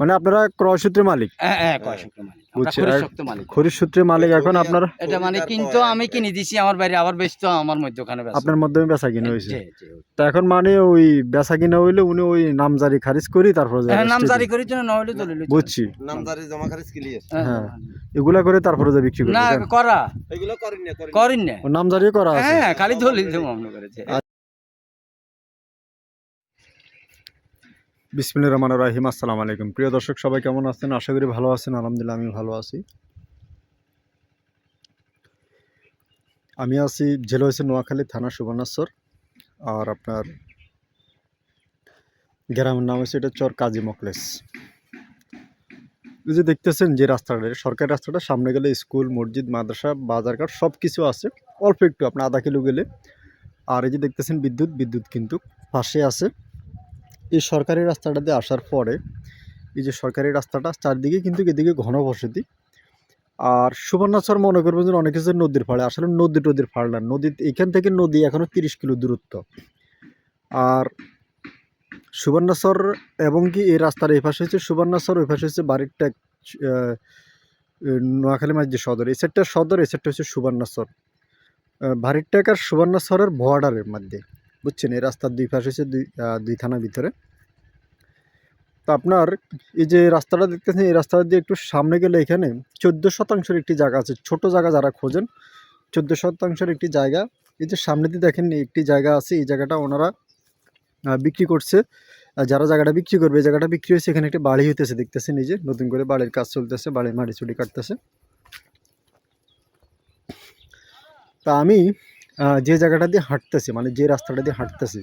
মানে আপনারা ক্রয় সূত্রে মালিক? হ্যাঁ হ্যাঁ মালিক। বুঝছি, খরিদ মালিক। সূত্রে মালিক এখন আপনার? এটা মানে কিন্তু আমি কিনে দিছি আমার বাইরে আবার বেচতো আমার মধ্যে ওখানে আপনার মাধ্যমে বেচা কিনা হয়েছে? জি, জি। তা এখন মানে ওই বেচা কিনা হইলে উনি ওই নামজারি খারিজ করি তারপর হ্যাঁ, নাম জারি করি জন্য না দলিল বুঝছি। নামদারি জমা খারিজ ক্লিয়ার হ্যাঁ। এগুলা করে তারপরে যা বিক্রি না করা। এগুলো করেন না করেন করিন না। নামজারি করা আছে? হ্যাঁ খালি দলিল দেবো করেছে বিসমিল্লাহির রহমানির রহিম, আসসালামু আলাইকুম। প্রিয় দর্শক, সবাই কেমন আছেন? আশা করি ভালো আছেন, আলহামদুলিল্লাহ আমি ভালো আছি। আমি আছি জেলা হয়েছে নোয়াখালী থানা সুবর্ণাশ্বর, আর আপনার গ্রামের নাম হচ্ছে এটা চর কাজী মকলেস। এই যে দেখতেছেন যে রাস্তাটা, সরকারি রাস্তাটা, সামনে গেলে স্কুল, মসজিদ, মাদ্রাসা, বাজারঘাট সব কিছু আছে। অল্প একটু আপনার আধা কিলো গেলে। আর এই যে দেখতেছেন বিদ্যুৎ বিদ্যুৎ কিন্তু পাশে আছে। এই সরকারি রাস্তাটাতে আসার পরে এই যে সরকারি রাস্তাটা চারদিকে কিন্তু এদিকে ঘন বসতি। আর সুবর্ণাচর মনে করবেন যে অনেক কিছু নদীর ফাড়ে আসলে নদী টদীর ফাড় না নদী এখান থেকে নদী এখনও তিরিশ কিলো দূরত্ব। আর সুবর্ণাচর এবং কি এই রাস্তার এই পাশে হচ্ছে সুবর্ণাচর, ওই পাশে হচ্ছে বাড়ির ট্যাগ নোয়াখালী মাঝ যে সদর। এই সেটটা সদর, এই সেটটা হচ্ছে সুবর্ণাচর। ভারির ট্যাগ আর সুবর্ণাচরের বর্ডারের মধ্যে। বুঝছেন, এই রাস্তার দুই পাশে হচ্ছে দুই দুই থানার ভিতরে। তো আপনার এই যে রাস্তাটা দেখতেছেন, এই রাস্তা দিয়ে একটু সামনে গেলে এখানে চোদ্দ শতাংশের একটি জায়গা আছে, ছোট জায়গা যারা খোঁজেন, চোদ্দ শতাংশের একটি জায়গা। এই যে সামনে দিয়ে দেখেন, একটি জায়গা আছে, এই জায়গাটা ওনারা বিক্রি করছে। যারা জায়গাটা বিক্রি করবে, এই জায়গাটা বিক্রি হয়েছে, এখানে একটি বাড়ি হইতেছে, দেখতেছেন এই যে, নতুন করে বাড়ির কাজ চলতেছে বাড়ির মাটি চুটি কাটতেছে। তা আমি যে জায়গাটা দিয়ে হাঁটতেছে মানে যে রাস্তাটা দিয়ে হাঁটতেছে,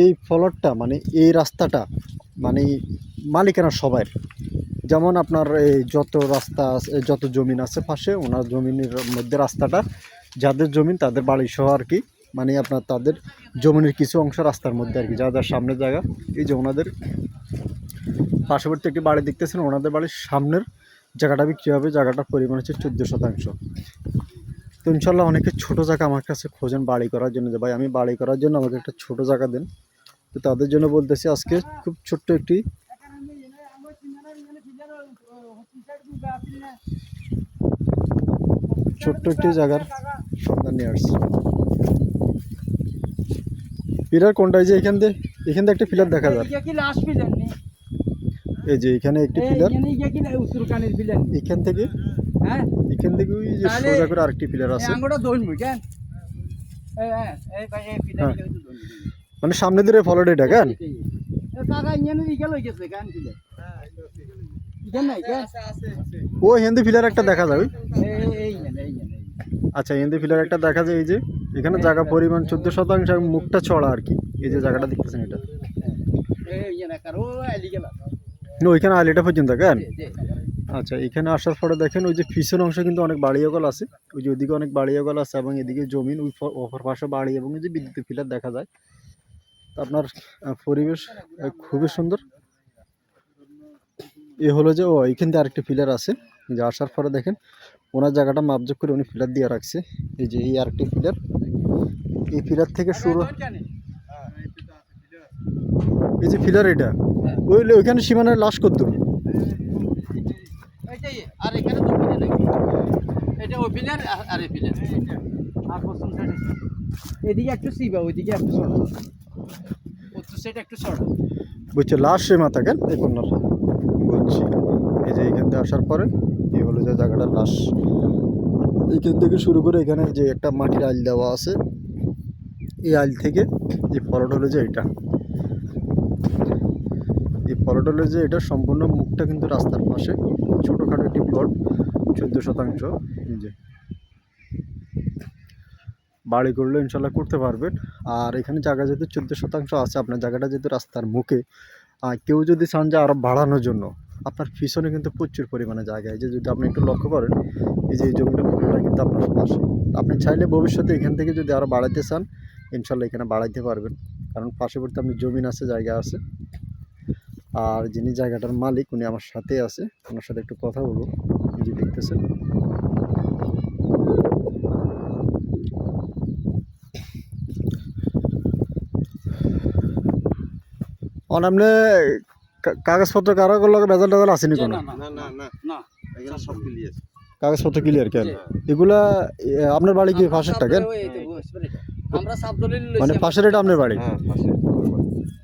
এই ফলটটা মানে এই রাস্তাটা মানে মালিকানা সবাই। যেমন আপনার এই যত রাস্তা যত জমিন আছে পাশে, ওনার জমিনের মধ্যে রাস্তাটা, যাদের জমিন তাদের বাড়ি সহ আর কি মানে আপনার তাদের জমিনের কিছু অংশ রাস্তার মধ্যে আর কি যাদের সামনের জায়গা। এই যে ওনাদের পার্শ্ববর্তী একটি বাড়ি দেখতেছেন, ওনাদের বাড়ির সামনের জায়গাটা বিক্রি হবে, জায়গাটার পরিমাণ হচ্ছে চোদ্দ শতাংশ। তো ইনশাল্লাহ অনেকে ছোটো জায়গা আমার কাছে খোঁজেন বাড়ি করার জন্য যে ভাই আমি বাড়ি করার জন্য আমাকে একটা ছোটো জায়গা দেন। তো তাদের জন্য বলতেছি আজকে খুব ছোট্ট একটি ছোট্ট একটি জায়গার সন্ধান নিয়ে আসছি। পিলার কোনটা? এই যে এখান দিয়ে এখান দিয়ে একটা পিলার দেখা যায়। এই যে এখানে একটি পিলার। এখান থেকে হ্যাঁ এখান থেকে ওই যে সোজা করে আরেকটি পিলার আছে আঙ্গুটা মুই কেন হ্যাঁ হ্যাঁ। মানে সামনে দিয়ে ফলোড এটা কেন ও হিন্দি ফিলার একটা দেখা এই আচ্ছা হিন্দি ফিলার একটা দেখা যায় এই যে এখানে জায়গা পরিমাণ চোদ্দ শতাংশ মুখটা চড়া আর কি এই যে জায়গাটা দেখতেছেন এটা ওইখানে আলিটা পর্যন্ত কেন আচ্ছা এখানে আসার পরে দেখেন ওই যে পিছন অংশে কিন্তু অনেক বাড়ি অগল আছে। ওই যে ওদিকে অনেক বাড়ি অগল আছে এবং এদিকে জমিন ওই অপর পাশে বাড়ি এবং ওই যে বিদ্যুতের ফিলার দেখা যায়। তো আপনার পরিবেশ খুবই সুন্দর। এ হলো যে ও এইখান দিয়ে আরেকটি ফিলার আছে। যে আসার পরে দেখেন ওনার জায়গাটা মাপজোক করে উনি ফিলার দিয়ে রাখছে। এই যে এই আরেকটি ফিলার এই ফিলার থেকে শুরু এই যে ফিলার এটা। ওই ওইখানে সীমানার লাশ করতো এইটাই আর এখানে তো পিলার নাই এটা ওই পিলার আর- আর এই পিলার আর পশ্চিম সাইডে এদিকে একটু সিবা ওইদিকে একটু সরা। উত্তর সাইডে একটু সরা। বুঝছে লাশ সে মাথা কেন? এই কন্যার বুঝছি। এই যে এখান থেকে আসার পরে এই হলো যে জায়গাটা লাশ। এইখান থেকে শুরু করে এখানে যে একটা মাটির আইল দেওয়া আছে এই আইল থেকে যে ফলট হলো যে এটা। এই ফলট হলো যে এটা সম্পূর্ণ মুখটা কিন্তু রাস্তার পাশে ছোটোখাটো একটি প্লট চোদ্দ শতাংশ। যে বাড়ি করলে ইনশাল্লাহ করতে পারবেন। আর এখানে জায়গা যেহেতু চোদ্দ শতাংশ আছে আপনার জায়গাটা যেহেতু রাস্তার মুখে আর কেউ যদি চান যে আরও বাড়ানোর জন্য আপনার পিছনে কিন্তু প্রচুর পরিমাণে জায়গা এই যে যদি আপনি একটু লক্ষ্য করেন এই যে এই জমিটা পুরোটা কিন্তু আপনার পাশে। আপনি চাইলে ভবিষ্যতে এখান থেকে যদি আরও বাড়াইতে চান ইনশাল্লাহ এখানে বাড়াইতে পারবেন। কারণ পার্শ্ববর্তী আপনি জমিন আছে জায়গা আছে। আর যিনি জায়গাটার মালিক উনি আমার সাথে আছে। ওনার সাথে একটু কথা বলব। এই যে দেখতেছেন অনামনে কা- কাগজপত্র কারও লগে বেজাল টেজাল আসেনি কোনো না না না না না। না এগুলো সব ক্লিয়ার কাগজপত্র ক্লিয়ার কেন? এগুলা আপনার বাড়ি কি পাশেরটা কেন? মানে পাশের এটা আপনার বাড়ি? হ্যাঁ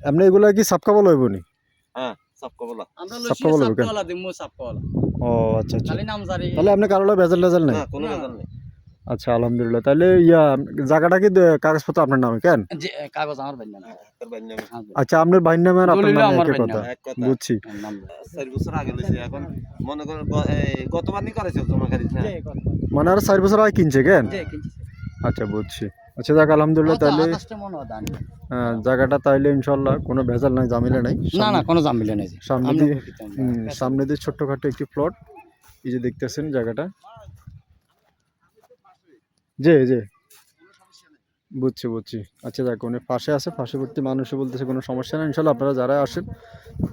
এমনি এগুলা কি সাপকাবল হইব নি? হ্যাঁ সব কবলা আমরা সাপকা লইছি ও আচ্ছা আচ্ছা। খালি নাম জারি। তাহলে আপনি কারও লগে বেজাল টেজাল নেই? না কোনো। ভেজাল নেই। আচ্ছা আলহামদুলিল্লাহ। তাহলে ইয়া জায়গাটা কি কাগজপত্র আপনার নামে কেন? যে কাগজ আমার বাইনা না তোর বাড়ির নামে। আচ্ছা আপনার ভাইয়ের নামে আর আপনার নামে একই কথা। বুঝছি। চার বছর আগে লইছে এখন মনে করেন গতবার নি করেছে জমা খারিজ না মানে আর চার বছর আগে কিনছে কেন? আচ্ছা বুঝছি। আচ্ছা যাক আলহামদুলিল্লাহ তাহলে হয় জায়গাটা তাইলে ইনশাল্লাহ কোনো ভেজাল নাই জামিলে নাই। না না কোনো জামিলে নাই সামনে দিয়ে- সামনে দিয়ে ছোট্টখাটো একটি প্লট এই যে দেখতেছেন জায়গাটা। জি জি বুঝছি বুঝছি। আচ্ছা দেখ উনি পাশে আছে, পার্শ্ববর্তী মানুষও বলতেছে কোনো সমস্যা নেই ইনশাল্লাহ আপনারা যারা আসেন,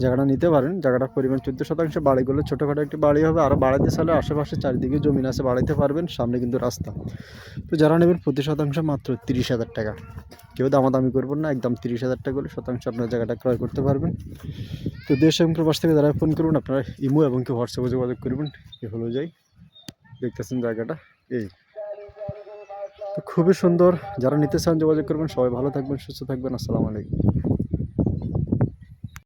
জায়গাটা নিতে পারেন। জায়গাটার পরিমাণ চোদ্দ শতাংশ বাড়িগুলো ছোটোখাটো একটি বাড়ি হবে আরও বাড়াইতে চাইলে আশেপাশে চারিদিকে জমিন আছে, বাড়াইতে পারবেন, সামনে কিন্তু রাস্তা। তো যারা নেবেন প্রতি শতাংশ মাত্র তিরিশ হাজার টাকা। কেউ দামাদামি করবেন না, একদম তিরিশ হাজার টাকা করে শতাংশ আপনার জায়গাটা ক্রয় করতে পারবেন। তো দেশ এবং প্রবাস থেকে যারা ফোন করবেন, আপনারা ইমো এবং কি হোয়াটসঅ্যাপে যোগাযোগ করবেন, এ হলো যাই। দেখতেছেন জায়গাটা, এই। তো খুবই সুন্দর। যারা নিতে চান যোগাযোগ করবেন, সবাই ভালো থাকবেন, সুস্থ থাকবেন। আসসালামু আলাইকুম।